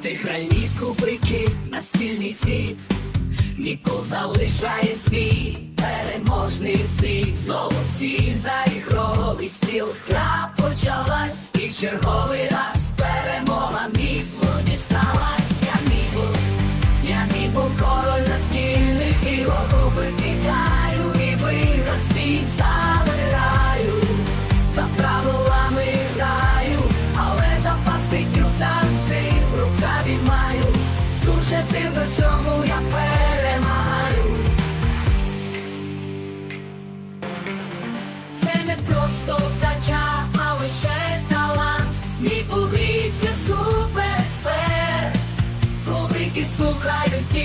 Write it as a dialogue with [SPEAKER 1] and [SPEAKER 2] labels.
[SPEAKER 1] ти гральні кубики, настільний світ, Міко залишає свій переможний світ, знову всі за ігровий стіл. Гра почалась і черговий раз перемога міплу дісталась, я міплу, я мій був король на стіл. It's is like.